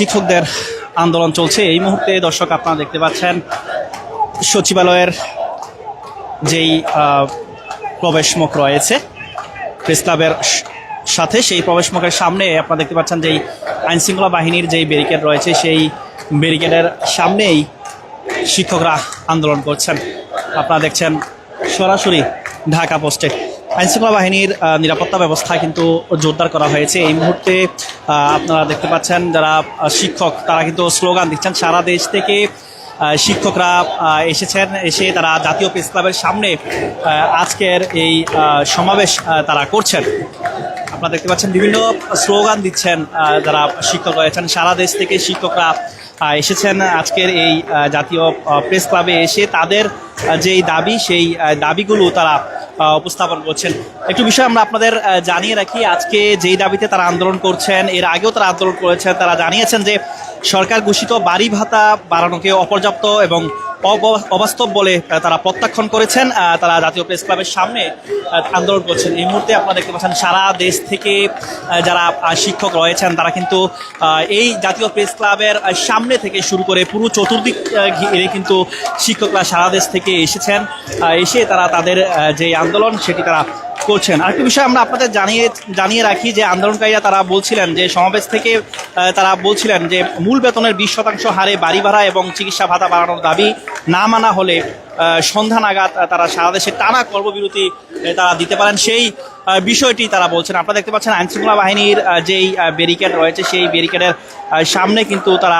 শিক্ষকদের আন্দোলন চলছে। এই মুহূর্তে দর্শক আপনারা দেখতে পাচ্ছেন, সচিবালয়ের যেই প্রবেশমুখ রয়েছে, প্রেস ক্লাবের সাথে সেই প্রবেশমুখের সামনে আপনারা দেখতে পাচ্ছেন যেই আইনশৃঙ্খলা বাহিনীর যেই ব্যারিকেড রয়েছে, সেই ব্যারিকেডের সামনেই শিক্ষকরা আন্দোলন করছেন। আপনারা দেখছেন সরাসরি ঢাকা পোস্টে। আইনশৃঙ্খলা বাহিনীর নিরাপত্তা ব্যবস্থা কিন্তু জোরদার করা হয়েছে। এই মুহূর্তে আপনারা দেখতে পাচ্ছেন যারা শিক্ষক, তারা কিন্তু স্লোগান দিচ্ছেন, সারা দেশ থেকে শিক্ষকরা এসেছেন। এসে তারা জাতীয় প্রেস ক্লাবের সামনে আজকের এই সমাবেশ তারা করছেন। আপনারা দেখতে পাচ্ছেন বিভিন্ন স্লোগান দিচ্ছেন যারা শিক্ষক রয়েছেন, সারা দেশ থেকে শিক্ষকরা এসেছেন। আজকের এই জাতীয় প্রেস ক্লাবে এসে তাদের যেই দাবি, সেই দাবিগুলো তারা উপস্থাপন করছেন। একটু বিষয় আমরা আপনাদের জানিয়ে রাখি, আজকে যেই দাবিতে তারা আন্দোলন করছেন, এর আগেও তারা আন্দোলন করেছেন, তারা জানিয়েছেন যে সরকার ঘোষিত বাড়ি ভাতা বাড়ানোকে অপর্যাপ্ত এবং অবাস্তব বলে তারা প্রত্যাখ্যান করেছেন। তারা জাতীয় প্রেস ক্লাবের সামনে আন্দোলন করছেন। এই মুহূর্তে আপনারা দেখতে পাচ্ছেন, সারা দেশ থেকে যারা শিক্ষক রয়েছেন, তারা কিন্তু এই জাতীয় প্রেস ক্লাবের সামনে থেকে শুরু করে পুরো চতুর্দিক ঘিরে কিন্তু শিক্ষকরা সারা দেশ থেকে এসেছেন। এসে তারা তাদের যে আন্দোলন, সেটি তারা করছেন। আরেকটি বিষয় আমরা আপনাদের জানিয়ে জানিয়ে রাখি যে আন্দোলনকারীরা তারা বলছিলেন যে সমাবেশ থেকে তারা বলছিলেন যে মূল বেতনের বিশ শতাংশ হারে বাড়ি ভাড়া এবং চিকিৎসা ভাতা বাড়ানোর দাবি না মানা হলে সন্ধ্যা নাগাদ তারা সারা দেশে টানা কর্মবিরতি তারা দিতে পারেন। সেই বিষয়টি তারা বলছেন। আপনারা দেখতে পাচ্ছেন আইনশৃঙ্খলা বাহিনীর যেই ব্যারিকেড রয়েছে, সেই ব্যারিকেডের সামনে কিন্তু তারা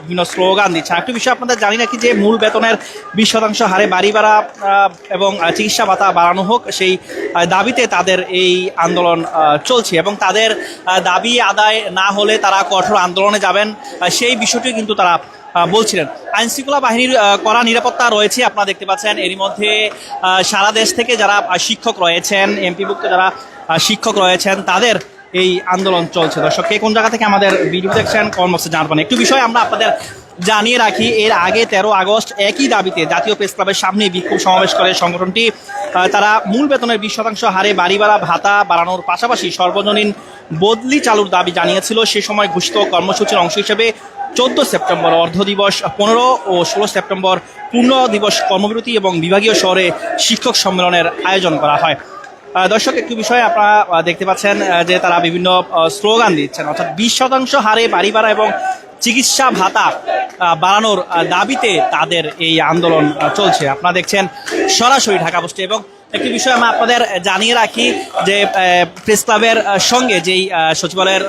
বিভিন্ন স্লোগান দিচ্ছেন। একটু বিষয় আপনাদের জানি নাকি যে মূল বেতনের বিশ শতাংশ হারে বাড়ি ভাড়া এবং চিকিৎসা ভাতা বাড়ানো হোক, সেই দাবিতে তাদের এই আন্দোলন চলছে এবং তাদের দাবি আদায় না হলে তারা কঠোর আন্দোলনে যাবেন। সেই বিষয়টি কিন্তু তারা বলছিলেন। আইন শৃঙ্খলা বাহিনীর কড়া নিরাপত্তা রয়েছে, আপনারা দেখতে পাচ্ছেন। এরই মধ্যে সারা দেশ থেকে যারা শিক্ষক রয়েছেন, এমপিভুক্ত যারা শিক্ষক রয়েছেন, তাদের এই আন্দোলন চলছে। দর্শক, কে কোন জায়গা থেকে আমাদের ভিডিও দেখছেন কর্মসূচি জানাবেন। একটু বিষয় আমরা আপনাদের জানিয়ে রাখি, এর আগে তেরো আগস্ট একই দাবিতে জাতীয় প্রেস ক্লাবের সামনে বিক্ষোভ সমাবেশ করে সংগঠনটি তারা মূল বেতনের বিশ শতাংশ হারে বাড়ি ভাড়া ভাতা বাড়ানোর পাশাপাশি সর্বজনীন বদলি চালুর দাবি জানিয়েছিল। সে সময় ঘোষিত কর্মসূচির অংশ হিসেবে চোদ্দ সেপ্টেম্বর অর্ধ দিবস পনেরো ও ষোলো সেপ্টেম্বর পূর্ণ দিবস কর্মবিরতি এবং বিভাগীয় শহরে শিক্ষক সম্মেলনের আয়োজন করা হয়। দর্শক, একটু বিষয়ে আপনারা দেখতে পাচ্ছেন যে তারা বিভিন্ন স্লোগান দিচ্ছেন। অর্থাৎ বিশ শতাংশ হারে বাড়ি ভাড়া এবং চিকিৎসা ভাতা বাড়ানোর দাবিতে তাদের এই আন্দোলন চলছে। আপনারা দেখছেন সরাসরি ঢাকা পোস্টে এবং একটি বিষয় আমরা আপনাদের জানিয়ে রাখি যে প্রেস ক্লাবের সঙ্গে যেই সচিবালয়ের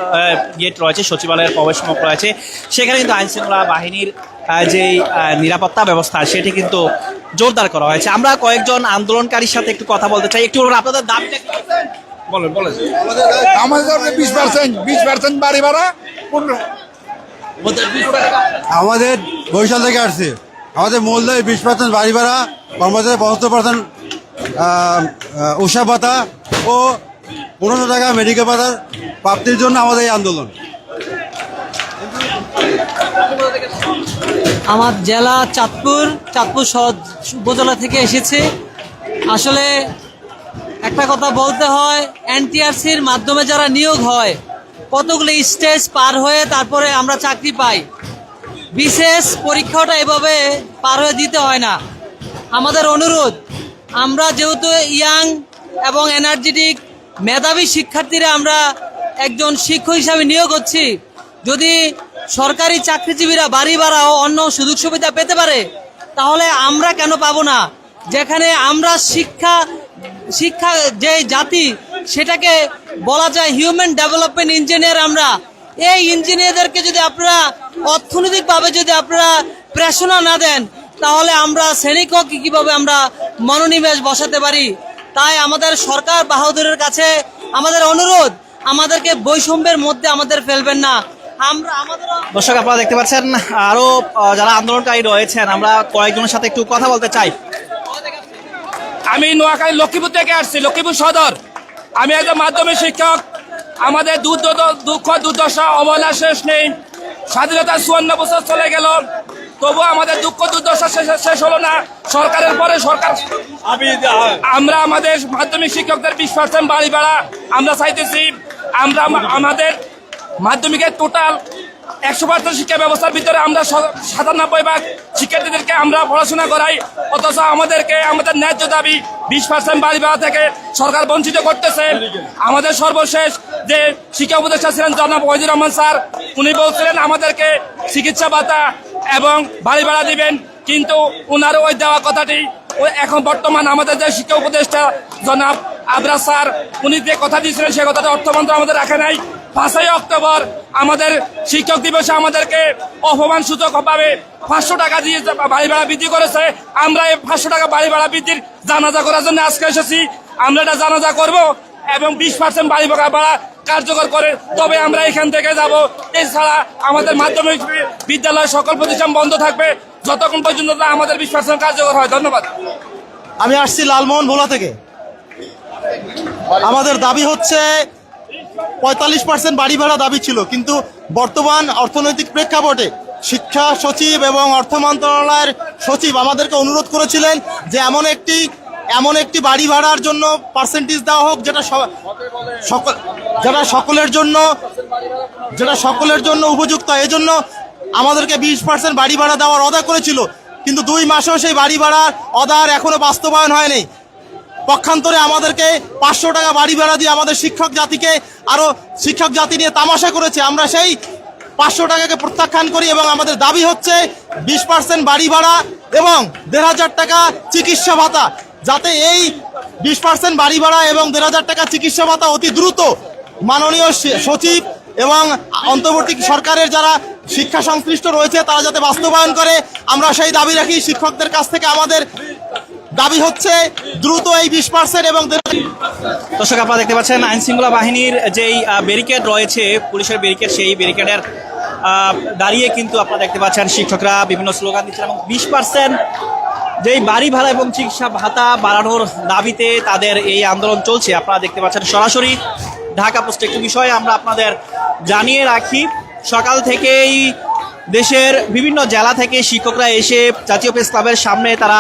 গেট রয়েছে সচিবালয়ের প্রবেশমুখ রয়েছে সেখানে কিন্তু আইন শৃঙ্খলা বাহিনীর যেই নিরাপত্তা ব্যবস্থা সেটি কিন্তু জোরদার করা হয়েছে। আমরা কয়েকজন আন্দোলনকারীর সাথে একটু কথা বলতে চাই। একটু বলুন আপনাদের দাবিটা কি? বলেন বলেন। আমাদের বিশ পার্সেন্ট বিশ পার্সেন্ট বাড়ি ভাড়া আমাদের বরিশাল থেকে আসছে। আমাদের মূল্যে বিশ পার্সেন্ট বাড়ি ভাড়া কর্মচারী পঁচাত্তর পার্সেন্ট উষা ভাতা ও পনেরোশো টাকা মেডিকেল ভাতার প্রাপ্তির জন্য আমাদের এই আন্দোলন। আমার জেলা চাঁদপুর চাঁদপুর শহর উপজেলা থেকে এসেছে। আসলে একটা কথা বলতে হয়, এনটিআরসির মাধ্যমে যারা নিয়োগ হয়, কতগুলো স্টেজ পার হয়ে তারপরে আমরা চাকরি পাই। বিশেষ পরীক্ষাটা এভাবে পার হয়ে দিতে হয় না। আমাদের অনুরোধ আমরা যেহেতু ইয়াং এবং এনার্জেটিক মেধাবী শিক্ষার্থীরা আমরা একজন শিক্ষক হিসাবে নিয়োগ হচ্ছি, যদি সরকারি চাকরিজীবীরা বাড়ি ভাড়া ও অন্য সুযোগ সুবিধা পেতে পারে, তাহলে আমরা কেন পাবো না? যেখানে আমরা শিক্ষা শিক্ষা যে জাতি, সেটাকে বলা যায় হিউম্যান ডেভেলপমেন্ট ইঞ্জিনিয়ার আমরা। এই ইঞ্জিনিয়ারদেরকে যদি আপনারা অর্থনৈতিকভাবে যদি আপনারা প্রেরণা না দেন তাহলে আমরা শ্রেণীকক কীভাবে আমরা মনোনিবেশ বসাতে পারি? তাই আমাদের সরকার বাহাদুরের কাছে আমাদের অনুরোধ আমাদেরকে বৈষম্যের মধ্যে আমাদের ফেলবেন না। আমরা আমাদের দর্শক আপনারা দেখতে পাচ্ছেন আরও যারা আন্দোলনকারী রয়েছেন আমরা কয়েকজনের সাথে একটু কথা বলতে চাই। আমি নোয়াখালী লক্ষ্মীপুর থেকে আসছি লক্ষ্মীপুর সদর। আমি একজন মাধ্যমিক শিক্ষক। আমাদের দুধ দুঃখ দুর্দশা অবহেলা শেষ নেই। স্বাধীনতা চুয়ান্ন বছর চলে গেল। তবু আমাদের দুঃখ দুর্দশা শেষ শেষ হলো না। সরকারের পরে সরকার আমরা আমাদের মাধ্যমিক শিক্ষকদের বিশ পার্সেন্ট বাড়ি ভাড়া আমরা চাইতেছি। আমরা আমাদের মাধ্যমিকের টোটাল একশো পার্সেন্ট শিক্ষা ব্যবস্থার ভিতরে আমরা সাতানব্বই ভাগ শিক্ষার্থীদেরকে আমরা পড়াশোনা করাই। অথচ আমাদেরকে আমাদের ন্যায্য দাবি বিশ পার্সেন্ট বাড়ি ভাড়া থেকে সরকার বঞ্চিত করতেছে। আমাদের সর্বশেষ যে শিক্ষা উপদেষ্টা ছিলেন জনাব ওয়াহিদুর রহমান স্যার উনি বলছিলেন আমাদেরকে চিকিৎসা ভাতা এবং বাড়ি ভাড়া দিবেন, কিন্তু ওনার ওই দেওয়া কথাটি এখন বর্তমান আমাদের যে শিক্ষা উপদেষ্টা জনাব আবরাজ স্যার, উনি যে কথা দিয়েছিলেন সে কথাটা অর্থমন্ত্র আমাদের রাখে নাই। পাঁচই অক্টোবর আমাদের শিক্ষক দিবসে আমাদেরকে অপমান সূচক ভাবে পাঁচশো টাকা দিয়ে বাড়ি ভাড়া বৃদ্ধি করেছে। আমরা এই পাঁচশো টাকা বাড়ি ভাড়া বৃদ্ধির জানাজা করার জন্য আজকে এসেছি। আমরা এটা জানাজা করব। এবং বিশ পার্সেন্ট বাড়ি ভাড়া ভাড়া কার্যকর করে। তবে আমরা এখান থেকে যাব। এছাড়া আমাদের মাধ্যমিক বিদ্যালয় সকল প্রতিষ্ঠান বন্ধ থাকবে। যতক্ষণ পর্যন্ত না আমাদের বিশ পার্সেন্ট কার্যকর হয়। ধন্যবাদ। আমি আসছি লালমোহন ভোলা থেকে। আমাদের দাবি হচ্ছে পঁয়তাল্লিশ পার্সেন্ট বাড়ি ভাড়া দাবি ছিল। কিন্তু বর্তমান অর্থনৈতিক প্রেক্ষাপটে শিক্ষা সচিব এবং অর্থ মন্ত্রণালয়ের সচিব আমাদেরকে অনুরোধ করেছিলেন যে এমন একটি এমন একটি বাড়ি ভাড়ার জন্য পার্সেন্টেজ দেওয়া হোক, যেটা সকল যেটা সকলের জন্য যেটা সকলের জন্য উপযুক্ত। এজন্য আমাদেরকে বিশ পার্সেন্ট বাড়ি ভাড়া দেওয়ার অদা করেছিল। কিন্তু দুই মাসেও সেই বাড়ি ভাড়ার অদার এখনও বাস্তবায়ন হয়নি। পক্ষান্তরে আমাদেরকে পাঁচশো টাকা বাড়ি ভাড়া দিয়ে আমাদের শিক্ষক জাতিকে আরও শিক্ষক জাতি নিয়ে তামাশা করেছে। আমরা সেই পাঁচশো টাকাকে প্রত্যাখ্যান করি এবং আমাদের দাবি হচ্ছে বিশ পার্সেন্ট বাড়ি ভাড়া এবং দেড় হাজার টাকা চিকিৎসা ভাতা। যাতে এই বিশ পার্সেন্ট বাড়ি ভাড়া এবং দেড় হাজার টাকা চিকিৎসা ভাতা অতি দ্রুত মাননীয় সচিব এবং অন্তর্বর্তী সরকারের যারা শিক্ষা সংশ্লিষ্ট রয়েছে, তারা যাতে বাস্তবায়ন করে। আমরা সেই দাবি রাখি, শিক্ষকদের কাছ থেকে আমাদের দাবি হচ্ছে দ্রুত এই বিশ পার্সেন্ট এবং দর্শক, আপনারা দেখতে পাচ্ছেন আইন শৃঙ্খলা বাহিনীর যেই ব্যারিকেড রয়েছে, পুলিশের ব্যারিকেড সেই ব্যারিকেডের দাঁড়িয়ে কিন্তু আপনারা দেখতে পাচ্ছেন শিক্ষকরা বিভিন্ন স্লোগান দিচ্ছেন এবং বিশ পার্সেন্ট যেই বাড়ি ভাড়া এবং চিকিৎসা ভাতা বাড়ানোর দাবিতে তাদের এই আন্দোলন চলছে, আপনারা দেখতে পাচ্ছেন সরাসরি ঢাকা পোস্ট একটি বিষয়ে আমরা আপনাদের জানিয়ে রাখি। সকাল থেকেই দেশের বিভিন্ন জেলা থেকে শিক্ষকরা এসে জাতীয় প্রেস ক্লাবের সামনে তারা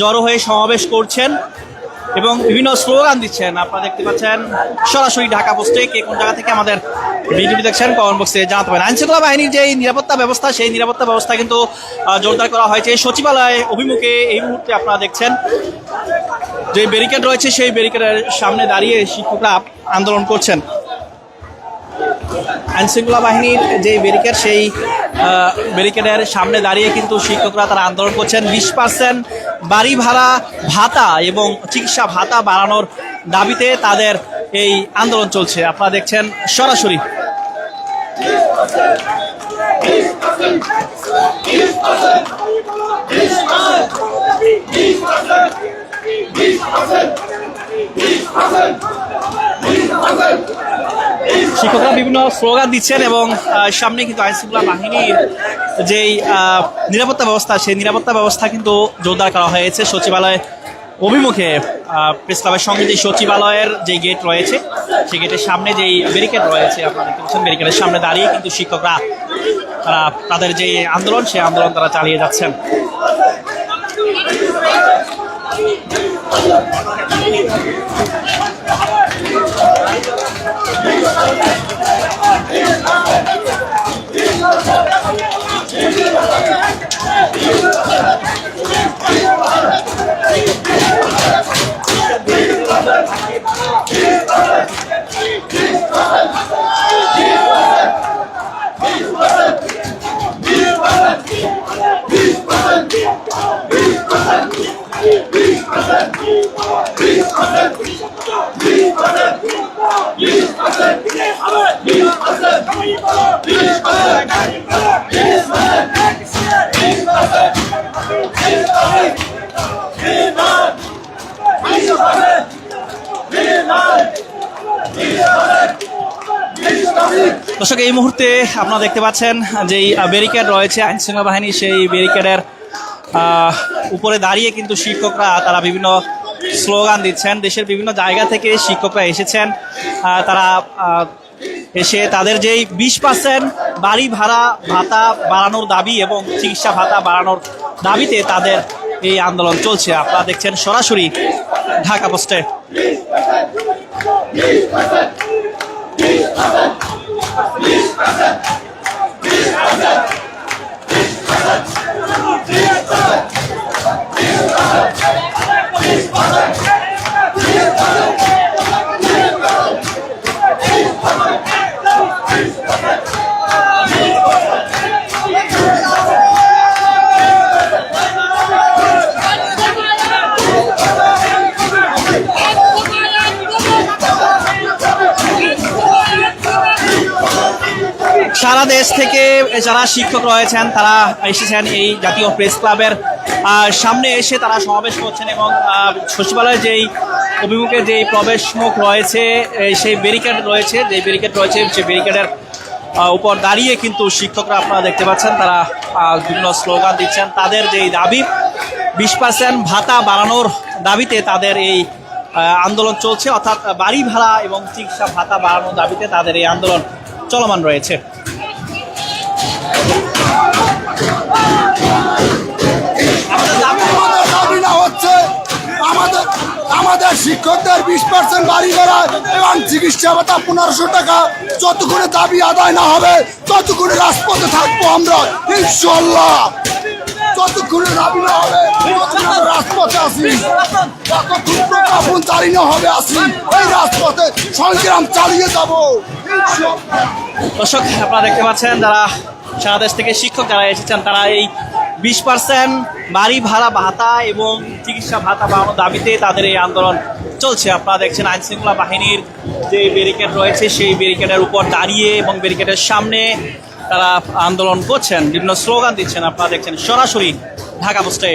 জড়ো হয়ে সমাবেশ করছেন। এবং বিভিন্ন স্লোগান দিচ্ছেন। আপনারা দেখতে পাচ্ছেন, সরাসরি ঢাকা পোস্টে কে কোন জায়গা থেকে আমাদের ভিডিওটি দেখছেন কমেন্ট বক্সে জানাতে পারেন। আইন শৃঙ্খলা বাহিনীর যে নিরাপত্তা ব্যবস্থা, সেই নিরাপত্তা ব্যবস্থা কিন্তু জোরদার করা হয়েছে। সচিবালয় অভিমুখে এই মুহূর্তে আপনারা দেখছেন যে ব্যারিকেড রয়েছে, সেই ব্যারিকেডের সামনে দাঁড়িয়ে শিক্ষকরা আন্দোলন করছেন। আইন শৃঙ্খলা বাহিনীর যে ব্যারিকেড সেই ব্যারিকেডের সামনে দাঁড়িয়ে কিন্তু শিক্ষকরা তারা আন্দোলন করছেন বিশ পার্সেন্ট বাড়ি ভাড়া ভাতা এবং চিকিৎসা ভাতা বাড়ানোর দাবিতে তাদের এই আন্দোলন চলছে আপনারা দেখছেন সরাসরি শিক্ষকরা বিভিন্ন স্লোগান দিচ্ছেন এবং সামনে কিন্তু আইন শৃঙ্খলা বাহিনীর যেই নিরাপত্তা ব্যবস্থা, সেই নিরাপত্তা ব্যবস্থা কিন্তু জোরদার করা হয়েছে। সচিবালয় অভিমুখে প্রেস ক্লাবের সঙ্গে যে সচিবালয়ের যে গেট রয়েছে, সেই গেটের সামনে যেই ব্যারিকেড রয়েছে, আপনারা দেখতে পাচ্ছেন ব্যারিকেডের সামনে দাঁড়িয়ে কিন্তু শিক্ষকরা, তারা তাদের যে আন্দোলন, সেই আন্দোলন তারা চালিয়ে যাচ্ছেন। Thank you. দর্শক, এই মুহূর্তে আপনারা দেখতে পাচ্ছেন যেই ব্যারিকেড রয়েছে, আইন শৃঙ্খলা বাহিনী সেই ব্যারিকেডের উপরে দাঁড়িয়ে কিন্তু শিক্ষকরা তারা বিভিন্ন স্লোগান দিচ্ছেন। দেশের বিভিন্ন জায়গা থেকে শিক্ষকরা এসেছেন। তারা এসে তাদের যেই বিশ পার্সেন্ট বাড়ি ভাড়া, ভাতা বাড়ানোর দাবি এবং চিকিৎসা ভাতা বাড়ানোর দাবিতে তাদের এই আন্দোলন চলছে। আপনারা দেখছেন সরাসরি ঢাকা পোস্টে। 20% 20% দেশ থেকে যারা শিক্ষক রয়েছেন, তারা এসেছেন এই জাতীয় প্রেস ক্লাবের সামনে এসে তারা সমাবেশ করছেন এবং সচিবালয়ের যেই অভিমুখে যেই প্রবেশ মুখ রয়েছে সেই ব্যারিকেড রয়েছে যে ব্যারিকেড রয়েছে সেই ব্যারিকেডের উপর দাঁড়িয়ে কিন্তু শিক্ষকরা আপনারা দেখতে পাচ্ছেন, তারা বিভিন্ন স্লোগান দিচ্ছেন। তাদের যেই দাবি, বিশ পার্সেন্ট ভাতা বাড়ানোর দাবিতে তাদের এই আন্দোলন চলছে। অর্থাৎ বাড়ি ভাড়া এবং চিকিৎসা ভাতা বাড়ানোর দাবিতে তাদের এই আন্দোলন চলমান রয়েছে। আমাদের আমাদের শিক্ষকদের বিশ পার্সেন্ট বাড়ি ভাড়া এবং চিকিৎসা ভাতা পনেরোশো টাকা। যতক্ষণে দাবি আদায় না হবে, ততক্ষণে রাজপথে থাকব আমরা ইনশাল্লাহ যতক্ষণে দাবি না হবে রাজপথে আসি যতক্ষণ প্রজ্ঞাপন জারি না হবে আসি এই রাজপথে সংগ্রাম চালিয়ে যাব দর্শক, আপনারা দেখতে পাচ্ছেন যারা সারা দেশ থেকে শিক্ষক যারা এসেছেন, তারা এই বিশ পার্সেন্ট বাড়ি ভাড়া ভাতা এবং চিকিৎসা ভাতা বাড়ানোর দাবিতে তাদের এই আন্দোলন চলছে। আপনারা দেখছেন আইনশৃঙ্খলা বাহিনীর যে ব্যারিকেড রয়েছে, সেই ব্যারিকেডের উপর দাঁড়িয়ে এবং ব্যারিকেডের সামনে তারা আন্দোলন করছেন। বিভিন্ন স্লোগান দিচ্ছেন। আপনারা দেখছেন সরাসরি ঢাকা পোস্টে।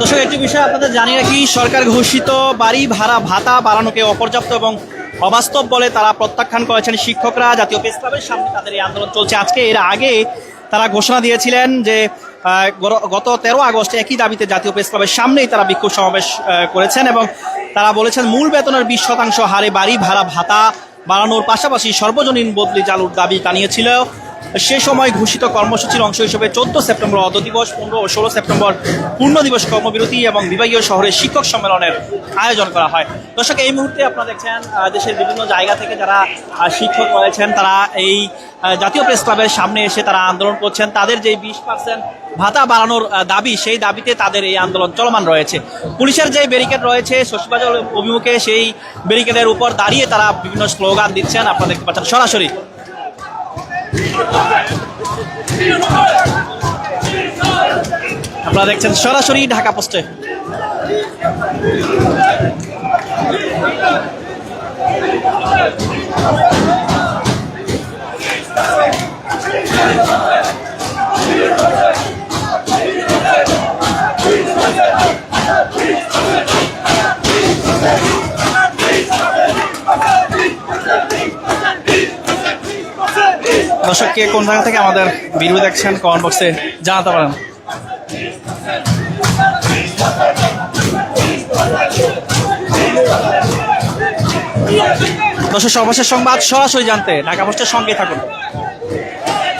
দর্শক, একটি বিষয় আপনাদের জানি রাখি, সরকার ঘোষিত বাড়ি, ভাড়া, ভাতা বাড়ানোকে অপর্যাপ্ত এবং অবাস্তব বলে তারা প্রত্যাখ্যান করেছেন শিক্ষকরা। জাতীয় প্রেস ক্লাবের সামনে তাদের এই আন্দোলন চলছে। আজকে এর আগে তারা ঘোষণা দিয়েছিলেন যে গত তেরো আগস্ট একই দাবিতে জাতীয় প্রেস ক্লাবের সামনেই তারা বিক্ষোভ সমাবেশ করেছেন এবং তারা বলেছেন, মূল বেতনের বিশ শতাংশ হারে বাড়ি, ভাড়া, ভাতা বাড়ানোর পাশাপাশি সর্বজনীন বদলি চালুর দাবি জানিয়েছিল সে সময় ঘোষিত কর্মসূচির অংশ হিসেবে চোদ্দ সেপ্টেম্বর অর্ধ দিবস, পনেরো ও ষোলো সেপ্টেম্বর পূর্ণ দিবস কর্মবিরতি এবং বিভাগীয় শহরে শিক্ষক সম্মেলনের আয়োজন করা হয়। দর্শক, এই মুহূর্তে আপনারা দেখছেন দেশের বিভিন্ন জায়গা থেকে যারা শিক্ষক রয়েছেন, তারা এই জাতীয় প্রেস ক্লাবের সামনে এসে তারা আন্দোলন করছেন। তাদের যে বিশ পার্সেন্ট ভাতা বাড়ানোর দাবি, সেই দাবিতে তাদের এই আন্দোলন চলমান রয়েছে। পুলিশের যে ব্যারিকেড রয়েছে, শশীবাজার অভিমুখে সেই ব্যারিকেডের উপর দাঁড়িয়ে তারা বিভিন্ন স্লোগান দিচ্ছেন। আপনারা দেখতে পাচ্ছেন, সরাসরি আপনারা দেখছেন সরাসরি ঢাকা পোস্টে। দর্শক, কে কোন জায়গা থেকে আমাদের ভিডিও দেখছেন কমেন্ট বক্সে জানাতে পারেন। দর্শক, সর্বশেষ সংবাদ সরাসরি জানতে ঢাকা পোস্টের সঙ্গে থাকুন।